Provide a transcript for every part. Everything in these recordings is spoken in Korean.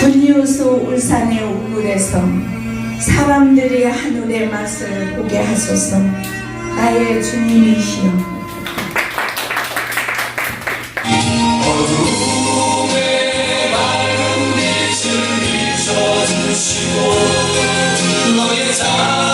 분유소 울산의 우물에서 사람들이 하늘의 맛을 보게 하소서. 나의 주님이시여. 너의 작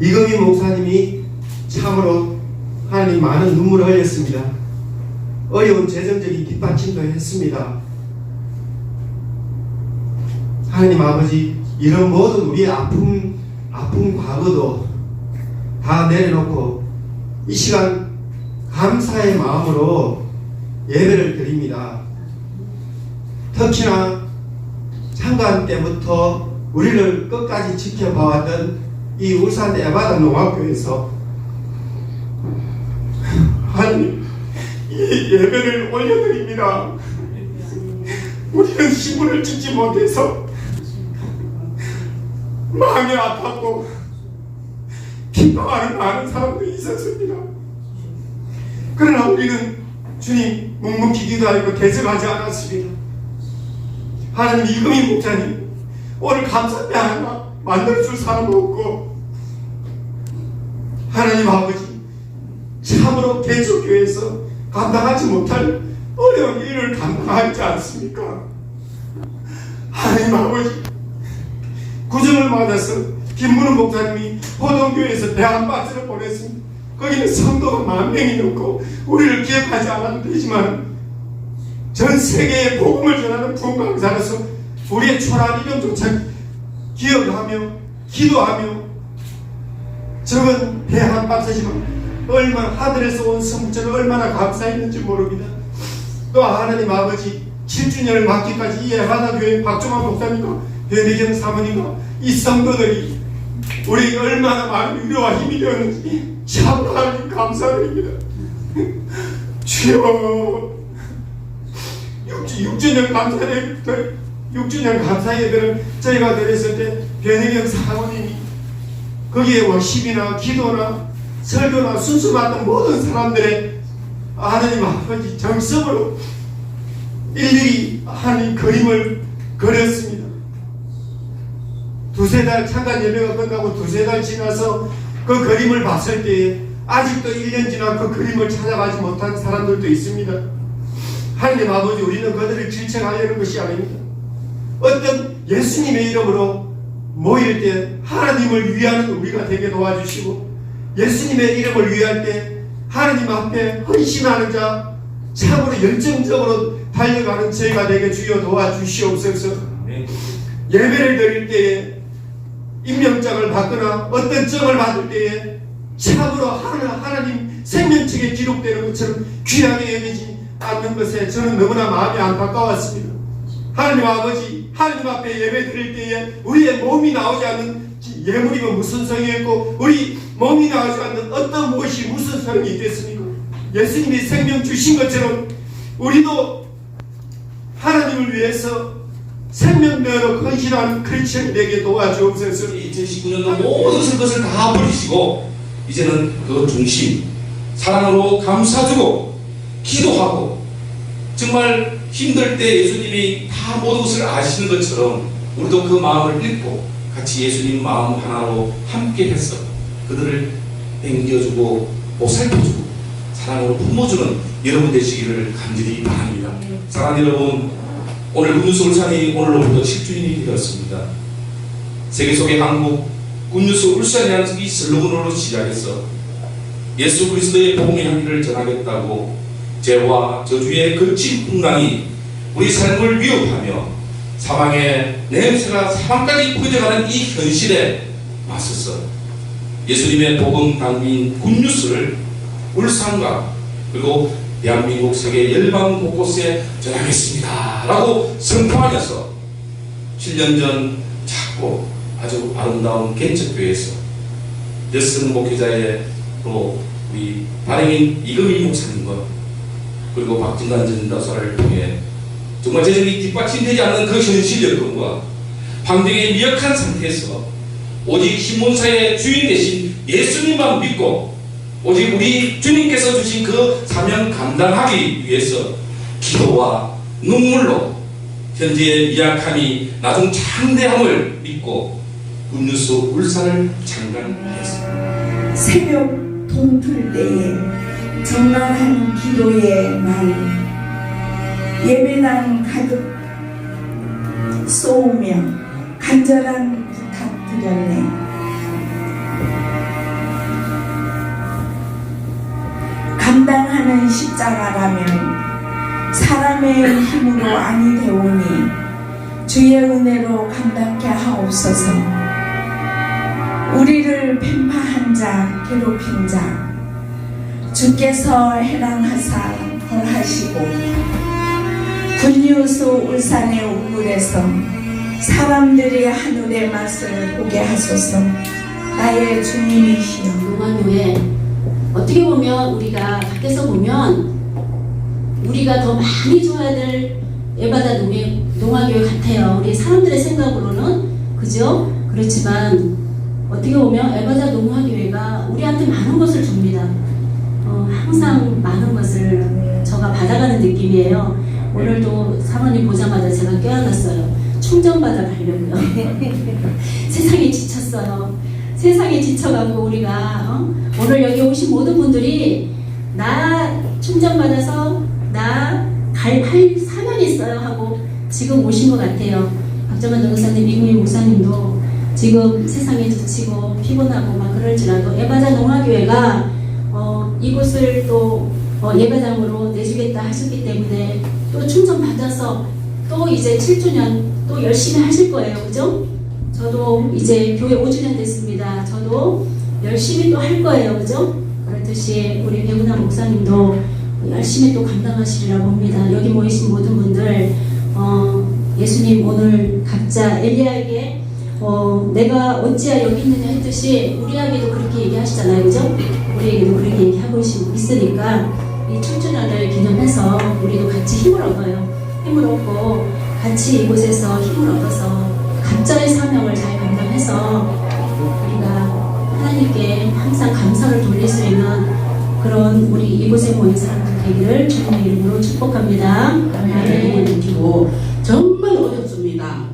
이금희 목사님이 참으로 하나님 많은 눈물을 흘렸습니다. 어려운 재정적인 뒷받침도 했습니다. 하나님 아버지 이런 모든 우리의 아픔 아픈 과거도 다 내려놓고 이 시간 감사의 마음으로 예배를 드립니다. 특히나 창간 때부터 우리를 끝까지 지켜봐왔던 이 울산 에바다 농학교에서 하나님 이 예배를 올려드립니다. 우리는 시문을 찍지 못해서 마음이 아팠고 기뻐하는 많은 사람들이 있었습니다. 그러나 우리는 주님 묵묵히 기도하고 대적하지 않았습니다. 하나님 이금희 목사님 오늘 감사대 하나 만들어줄 사람 없고 하나님 아버지 참으로 개척교회에서 감당하지 못할 어려운 일을 감당하지 않습니까? 하나님 아버지 구정을 맞아서 김문훈 목사님이 호동교회에서 대한박스를 보냈습니다. 거기는 성도가 만 명이 넘고 우리를 기억하지 않아도 되지만 전 세계에 복음을 전하는 부흥강사로서 우리의 초라한 이름조차 기억하며 기도하며 적은 배한 박스지만 얼마나 하늘에서 온 성부처럼 얼마나 감사했는지 모릅니다. 또 하나님 아버지 7주년을 맞기까지 이 하나 교회 박종환 목사님과 변희경 사모님과 이 성도들이 우리에게 얼마나 많은 위로와 힘이 되었는지 참으로 하나님 감사드립니다. 주여 6주 년 감사예 6주년 감사 예배를 저희가 드렸을 때 변희경 사모님이 거기에 워십이나 기도나 설교나 순수 받는 모든 사람들의 하나님 아버지 정성으로 일일이 하나님 그림을 그렸습니다. 두세 달 창간 예배가 끝나고 두세 달 지나서 그 그림을 봤을 때에 아직도 1년 지나 그 그림을 찾아가지 못한 사람들도 있습니다. 하나님 아버지 우리는 그들을 질책하려는 것이 아닙니다. 어떤 예수님의 이름으로 모일 때 하나님을 위하는 우리가 되게 도와주시고 예수님의 이름을 위할 때 하나님 앞에 헌신하는 자 참으로 열정적으로 달려가는 저희가 되게 주여 도와주시옵소서 예배를 드릴 때에 임명장을 받거나 어떤 점을 받을 때에 참으로 하나, 하나 님 생명책에 기록되는 것처럼 귀하게 여기지 않는 것에 저는 너무나 마음이 안타까웠습니다. 하나님 아버지 하나님 앞에 예배 드릴 때에 우리의 몸이 나오지 않는 예물이면 무슨 성이 있고 우리 몸이 나오지 않는 어떤 무엇이 무슨 성이 있겠습니까? 예수님이 생명 주신 것처럼 우리도 하나님을 위해서 생명대로 헌신하는 크리스천이 되게 도와주옵소서 2019년도 모든 것을 다 버리시고 이제는 그 중심 사랑으로 감사주고 기도하고 정말 힘들 때 예수님이 다 모든 것을 아시는 것처럼 우리도 그 마음을 읽고 같이 예수님 마음 하나로 함께 해서 그들을 땡겨주고 보살펴주고 사랑으로 품어주는 여러분 되시기를 간절히 바랍니다. 사랑하는 여러분 오늘 문유수 울산이 오늘로부터 7주년이 되었습니다. 세계 속의 한국 군유수 울산이라는 이 슬로건으로 시작해서 예수 그리스도의 복음의 향기를 전하겠다고 죄와 저주의 거친 풍랑이 우리 삶을 위협하며 사망의 냄새가 사망까지 퍼져가는 이 현실에 맞서서 예수님의 복음 당비인 군유수를 울산과 그리고 대한민국 세계 열방 곳곳에 전하겠습니다. 라고 선포하면서 7년 전 작고 아주 아름다운 개척교회에서 여성 목회자의 또 우리 발행인 이금희 목사님과 그리고 박진관 전도사를 통해 정말 재정이 뒷받침되지 않는 그 현실 여건과 환경의 미약한 상태에서 오직 신문사의 주인 되신 예수님만 믿고 오직 우리 주님께서 주신 그 사명 감당하기 위해서 기도와 눈물로 현재의 미약함이 나중 창대함을 믿고 음료수 울산을 창간하였습니다. 새벽 동틀 때에 정갈한 기도의 말. 예배당 가득 쏘우며 간절한 부탁 드렸네. 감당하는 십자가라면 사람의 힘으로 아니 되오니 주의 은혜로 감당케 하옵소서. 우리를 뱀파한 자, 괴롭힌 자, 주께서 해랑하사 벌하시고, 군유소 울산의 우물에서 사람들이 하늘의 맛을 보게 하소서, 나의 주님이시여. 농화교회 어떻게 보면 우리가 밖에서 보면 우리가 더 많이 줘야 될 에바다 농화교회 같아요. 우리 사람들의 생각으로는 그죠? 그렇지만 어떻게 보면 에바다 농화교회가 우리한테 많은 것을 줍니다. 어, 항상 많은 것을 저가 받아가는 느낌이에요. 오늘도 사모님 보자마자 제가 껴안았어요. 충전받아 가려고요. 세상에 지쳤어요. 세상에 지쳐가고 우리가 어? 오늘 여기 오신 모든 분들이 나 충전받아서 나갈할 사명이 있어요 하고 지금 오신 것 같아요. 박정환 전도사님, 미국의 목사님도 지금 세상에 지치고 피곤하고 막 그럴지라도 예바자 농화교회가 어, 이곳을 또 어, 예배당으로 내주겠다 하셨기 때문에 또 충전 받아서 또 이제 7주년 또 열심히 하실 거예요, 그죠? 저도 이제 교회 5주년 됐습니다. 저도 열심히 또 할 거예요, 그죠? 그렇듯이 우리 배우나 목사님도 열심히 또 감당하시리라 봅니다. 여기 모이신 모든 분들, 어, 예수님 오늘 각자 엘리야에게 어, 내가 어찌야 여기 있느냐 했듯이 우리에게도 그렇게 얘기하시잖아요, 그죠? 우리에게도 그렇게 얘기하고 있- 있으니까 이 7주년을 기념해서 우리도 같이 힘을 얻어요. 힘을 얻고 같이 이곳에서 힘을 얻어서 각자의 사명을 잘 감당해서 우리가 하나님께 항상 감사를 돌릴 수 있는 그런 우리 이곳에 모인 사람들 되기를 주님의 이름으로 축복합니다. 아멘. 느끼고 정말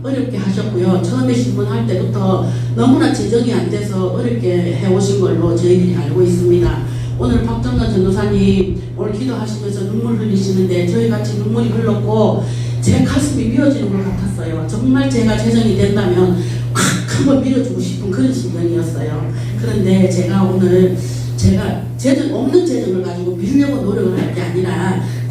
어렵게 하셨고요. 처음에 신문할 때부터 너무나 재정이 안 돼서 어렵게 해오신 걸로 저희들이 알고 있습니다. 오늘 박정선 전도사님 오늘 기도하시면서 눈물 흘리시는데 저희 같이 눈물이 흘렀고 제 가슴이 미어지는 것 같았어요. 정말 제가 재정이 된다면 확 한번 밀어주고 싶은 그런 심정이었어요. 그런데 제가 오늘 제가 재정 없는 재정을 가지고 밀려고 노력을 할게 아니라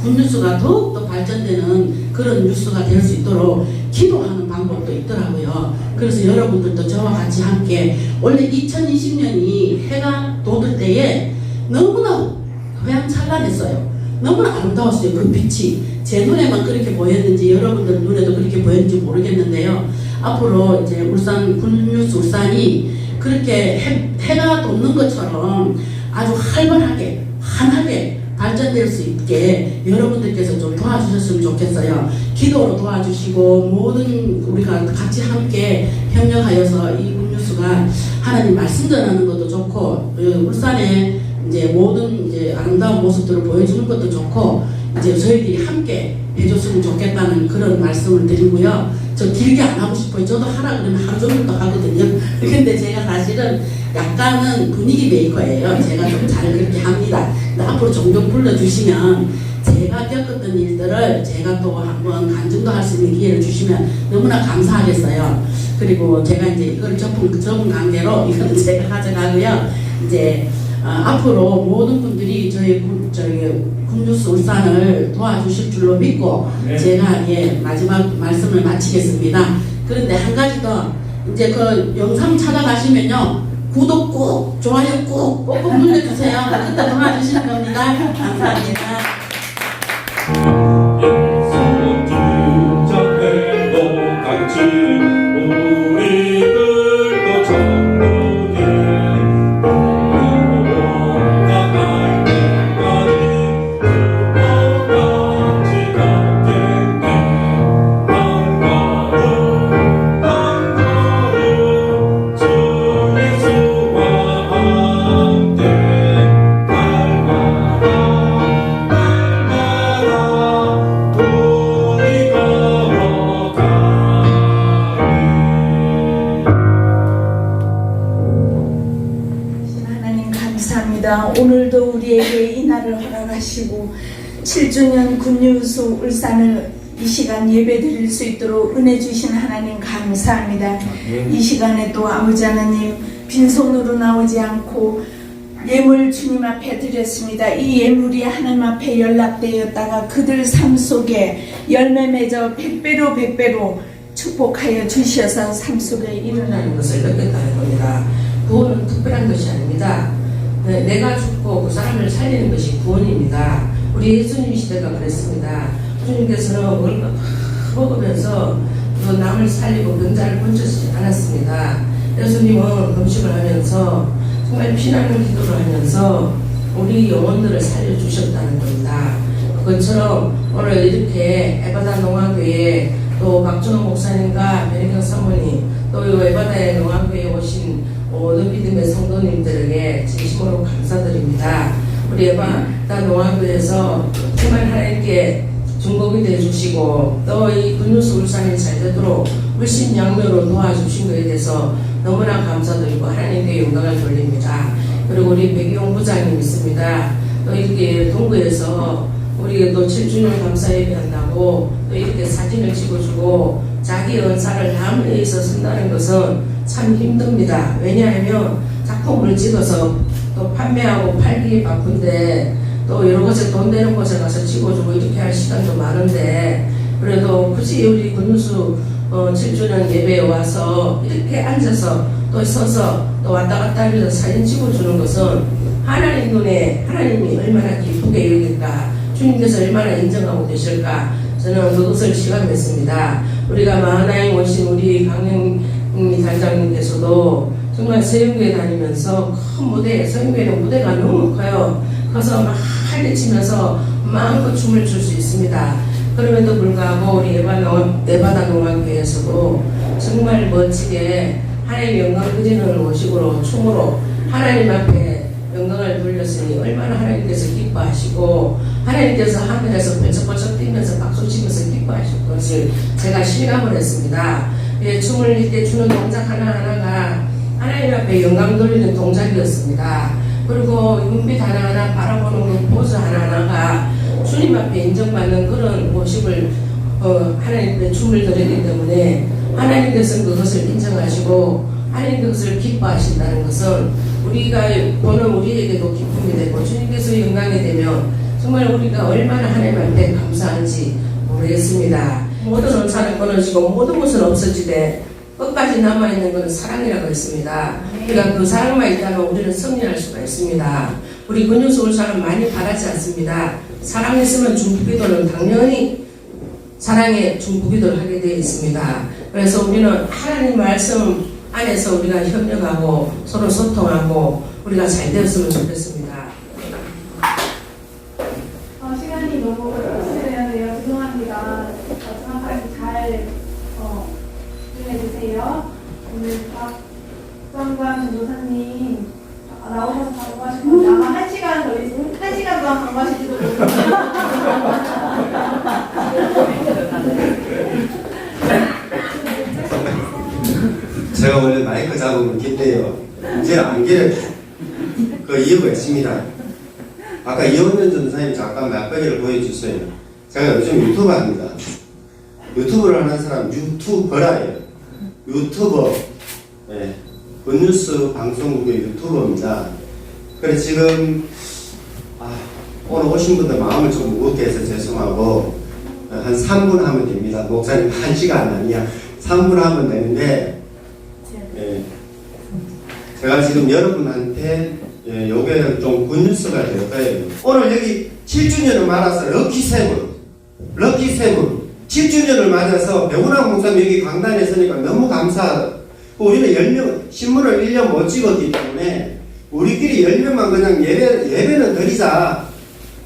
굿뉴스가 더욱더 발전되는 그런 뉴스가 될 수 있도록 기도하는 방법도 있더라고요. 그래서 여러분들도 저와 같이 함께 원래 2020년이 해가 돋을 때에 너무나 휘황찬란했어요. 너무나 아름다웠어요. 그 빛이 제 눈에만 그렇게 보였는지 여러분들 눈에도 그렇게 보였는지 모르겠는데요. 앞으로 이제 울산 굿뉴스 울산이 그렇게 해, 해가 돋는 것처럼 아주 활발하게 환하게 발전될 수 있게 여러분들께서 좀 도와주셨으면 좋겠어요. 기도로 도와주시고 모든 우리가 같이 함께 협력하여서 이 굿뉴스가 하나님 말씀 전하는 것도 좋고 어, 울산에 이제 모든 이제 아름다운 모습들을 보여주는 것도 좋고 이제 저희들이 함께 해줬으면 좋겠다는 그런 말씀을 드리고요. 저 길게 안 하고 싶어요. 저도 하라 그러면 하루 종일도 하거든요. 근데 제가 사실은 약간은 분위기 메이커예요. 제가 좀 잘 그렇게 합니다. 앞으로 종종 불러주시면 제가 겪었던 일들을 제가 또 한번 간증도 할 수 있는 기회를 주시면 너무나 감사하겠어요. 그리고 제가 이제 이걸 접은, 접은 관계로 이거는 제가 가져가고요. 이제 어, 앞으로 모든 분들이 저희 군- 저희 군주스 울산을 도와주실 줄로 믿고 네. 제가 예 마지막 말씀을 마치겠습니다. 그런데 한 가지 더 이제 그 영상 찾아가시면요 구독 꾹 좋아요 꾹 꼭꼭 눌러주세요. 그때 도와주시는 겁니다. 감사합니다. 하시고 7주년 굿뉴스 울산을 이 시간 예배 드릴 수 있도록 은혜 주신 하나님 감사합니다. 이 시간에 또 아버지 하나님 빈손으로 나오지 않고 예물 주님 앞에 드렸습니다. 이 예물이 하나님 앞에 연락되었다가 그들 삶 속에 열매 맺어 백배로 백배로 축복하여 주셔서 삶 속에 일어나는 일어나는 것을 느꼈다는 겁니다. 구원은 특별한 것이 아닙니다. 네, 내가 죽고 그 사람을 살리는 것이 구원입니다. 우리 예수님 시대가 그랬습니다. 주님께서는 거다 먹으면서 그 남을 살리고 병자를 건져주지 않았습니다. 예수님은 음식을 하면서 정말 피나는 기도를 하면서 우리 영혼들을 살려주셨다는 겁니다. 그것처럼 오늘 이렇게 에바다 농화교회 또 박준호 목사님과 변희경 사모님 또이 에바다의 농화교회에 오신 모든 믿음의 성도님들에게 진심으로 감사드립니다. 우리 에바다 농화교회에서 정말 하나님께 중복이 되어주시고 또 이 군뉴스 울산이 잘 되도록 물씬 양면으로 도와주신 것에 대해서 너무나 감사드리고 하나님께 영광을 돌립니다. 그리고 우리 백이용 부장님 있습니다. 또 이렇게 동구에서 우리 또 7주년 감사 예배 한다고 또 이렇게 사진을 찍어주고 자기 은사를 남을 위해서 쓴다는 것은 참 힘듭니다. 왜냐하면 작품을 찍어서 또 판매하고 팔기 바쁜데 또 여러 곳에 돈 되는 곳에 가서 찍어주고 이렇게 할 시간도 많은데 그래도 굳이 우리 군수 어, 7주년 예배에 와서 이렇게 앉아서 또 서서 또 왔다 갔다 하면서 사진 찍어주는 것은 하나님 눈에 하나님이 얼마나 기쁘게 여길까 주님께서 얼마나 인정하고 계실까 저는 그것을 실감했습니다. 우리가 마하나임 오신 우리 강영미 단장님께서도 정말 서영교회 다니면서 큰 무대, 서영교회는 무대가 너무 커요. 커서 막 할리치면서 마음껏 춤을 출 수 있습니다. 그럼에도 불구하고 우리 에바다 농학교에서도 정말 멋지게 하나님 영광 드리는 모식으로 춤으로 하나님 앞에 영광을 돌렸으니 얼마나 하나님께서 기뻐하시고 하나님께서 하늘에서 번쩍번쩍 뛰면서 박수 치면서 기뻐하실 것을 제가 실감을 했습니다. 예, 춤을 이때 추는 동작 하나하나가 하나님 앞에 영광 돌리는 동작이었습니다. 그리고 눈빛 하나하나 바라보는 그 포즈 하나하나가 주님 앞에 인정받는 그런 모습을 어, 하나님 앞에 춤을 드리기 때문에 하나님께서 그것을 인정하시고 하나님 그것을 기뻐하신다는 것은 우리가 보는 우리에게도 기쁨이 되고 주님께서 영광이 되면 정말 우리가 얼마나 하나님 앞에 감사한지 모르겠습니다. 모든 원산은 끊어지고 모든 것은 없어지되 끝까지 남아있는 것은 사랑이라고 했습니다. 그러니까 그 사랑만 있다면 우리는 승리할 수가 있습니다. 우리 근육수 올 사람 많이 바라지 않습니다. 사랑했으면 중부기도는 당연히 사랑의 중부기도를 하게 되어 있습니다. 그래서 우리는 하나님 말씀 안에서 우리가 협력하고 서로 소통하고 우리가 잘 되었으면 좋겠습니다. 어, 시간이 너무 지체되어요. 죄송합니다. 마지막까지 잘 어, 해주세요. 오늘 박정관 전도사님 아, 나오셔서 건데 아마 한 시간 더 있, 한 시간 동안 방문하실지도 제가 원래 마이크 잡으면 긴데요. 이제 안 길어요. 그 이유가 있습니다. 아까 이원년 전사님 잠깐 맞벌이를 보여주세요. 제가 요즘 유튜브 합니다. 유튜브를 하는 사람 유튜버라예요. 유튜버. 예. 본뉴스 방송국의 유튜버입니다. 그래 지금 아, 오늘 오신 분들 마음을 좀 무겁게 해서 죄송하고 어, 한 3분 하면 됩니다. 목사님 1시간 아니야. 3분 하면 되는데 예. 제가 지금 여러분한테 예, 요게 좀 굿뉴스가 될 거예요. 오늘 여기 7주년을 맞아서 럭키 세븐, 럭키 세븐 7주년을 맞아서 배우랑 목사님 여기 강단에 서니까 너무 감사하다. 우리는 10명, 신문을 1년 못 찍었기 때문에 우리끼리 10명만 그냥 예배, 예배는 드리자.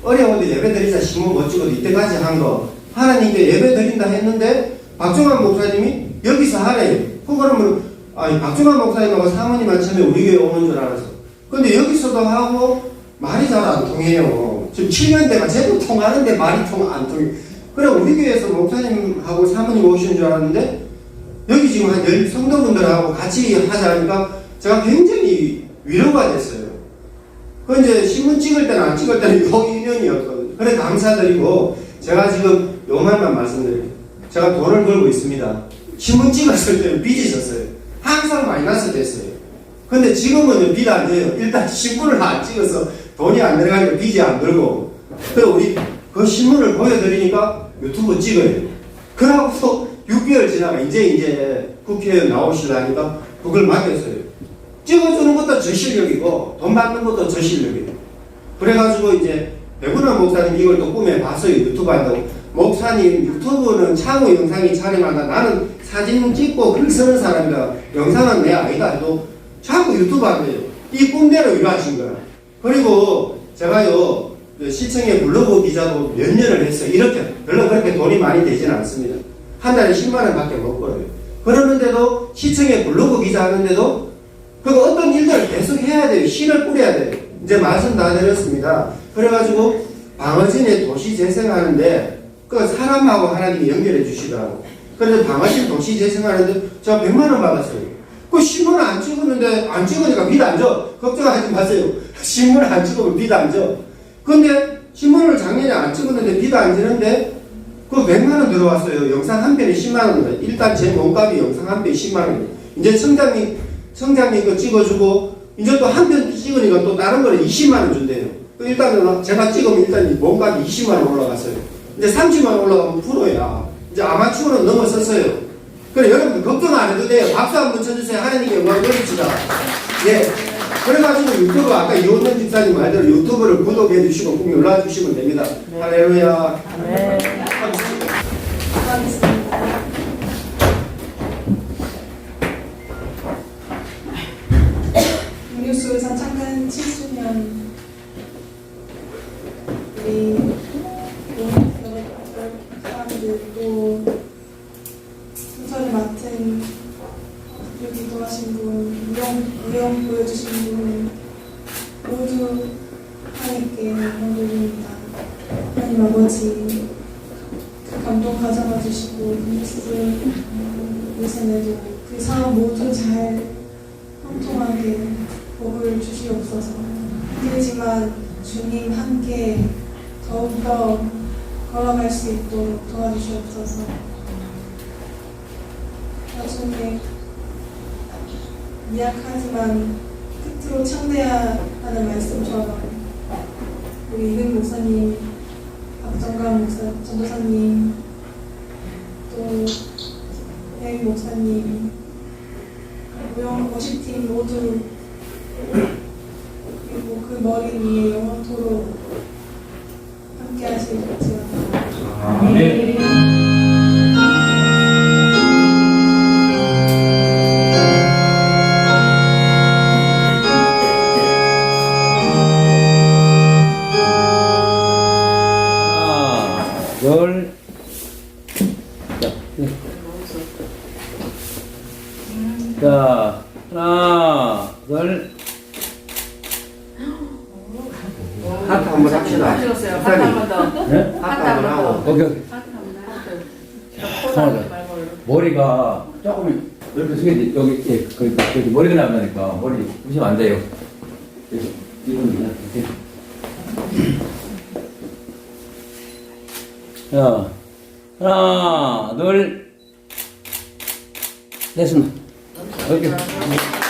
어려운데 예배 드리자 신문 못 찍어도 이때까지 한 거. 하나님께 예배 드린다 했는데 박종환 목사님이 여기서 하래요. 그 그러면 아니 박종환 목사님하고 사모님만 처음에 우리 교회 오는 줄 알았어. 근데 여기서도 하고 말이 잘 안 통해요. 지금 7년 대가 제도 통하는데 말이 통 안 통해. 그래 우리 교회에서 목사님하고 사모님 오시는 줄 알았는데 여기 지금 한 열 성도분들하고 같이 하자 하니까 제가 굉장히 위로가 됐어요. 그 이제 신문 찍을 때는 안 찍을 때는 요 인연이었거든요. 그래 감사드리고 제가 지금 요 말만 말씀드릴게요. 제가 돈을 벌고 있습니다. 신문 찍었을 때는 빚이 있었어요. 항상 마이너스 됐어요. 근데 지금은 빚안 돼요. 일단 신문을 안 찍어서 돈이 안 들어가니까 빚이 안 들고. 그래 우리 그 신문을 보여드리니까 유튜브 찍어요. 그러고서 6개월 지나가 이제 이제 국회에 나오시려니까 그걸 맡겼어요. 찍어주는 것도 저 실력이고 돈 받는 것도 저 실력이에요. 그래가지고 이제 배구나 목사님 이걸 또 꿈에 봤어요. 유튜브 한다고. 목사님 유튜브는 차후 영상이 촬영한다. 나는 사진 찍고 글 쓰는 사람이라 영상은 내 아이가 해도 자꾸 유튜브 한대요. 이 꿈대로 일하신 거야. 그리고 제가요 그 시청에 블로그 기자도 몇 년을 했어요. 이렇게 별로 그렇게 돈이 많이 되지는 않습니다. 한 달에 10만 원밖에 못 벌어요. 그러는데도 시청에 블로그 기자 하는데도 그 어떤 일들을 계속 해야 돼요. 신을 뿌려야 돼요. 이제 말씀 다 드렸습니다. 그래가지고 방어진에 도시 재생하는데 그 사람하고 하나님이 연결해 주시더라고. 그래서 방어진 도시 재생하는데 제가 100만 원 받았어요. 그 신문 안 찍었는데 안 찍으니까 빚안 줘. 걱정하지 마세요. 신문 안 찍으면 빚안 줘. 근데 신문을 작년에 안 찍었는데 빚안 지는데 그 100만 원 들어왔어요. 영상 한 편에 10만 원입니다. 일단 제 몸값이 영상 한 편에 10만 원이에요. 이제 청장님 청장님 거 찍어주고 이제 또 한 편 찍으니까 또 다른 거는 20만 원 준대요. 그 일단은 제가 찍으면 일단 이 몸값이 20만 원 올라갔어요. 이제 30만 원 올라가면 프로야. 이제 아마추어는 넘어섰어요. 그래 여러분 걱정 안 해도 돼요. 박수 한번 쳐주세요. 하나님께 영광 돌립시다. 예. 그래가지고 유튜브 아까 이원현 집사님 말대로 유튜브를 구독해 주시고 꼭 연락 주시면 됩니다. 할렐루야. 하겠습니다. 뉴스에서 잠깐 7주년 우리 여러 사람들 또 순서를 맡은 여기 도와신 분, 무용, 무용 보여주신 분 모두 하나님께 영광 돌립니다. 하나님 아버지 그 감동 가져가 주시고 뉴스 위해서도 그 상황 모두 잘 형통하게 복을 주시옵소서. 힘들지만 주님 함께 더욱더 걸어갈 수 있도록 도와주시옵소서. 나중에 미약하지만 끝으로 창대하다는 말씀처럼 우리 이근 목사님, 박정강 목사, 전도사님, 또백 목사님, 무용 워십팀 모두 그 머리 위에 영원토록 함께 하시겠지만 아멘. Listen. Okay.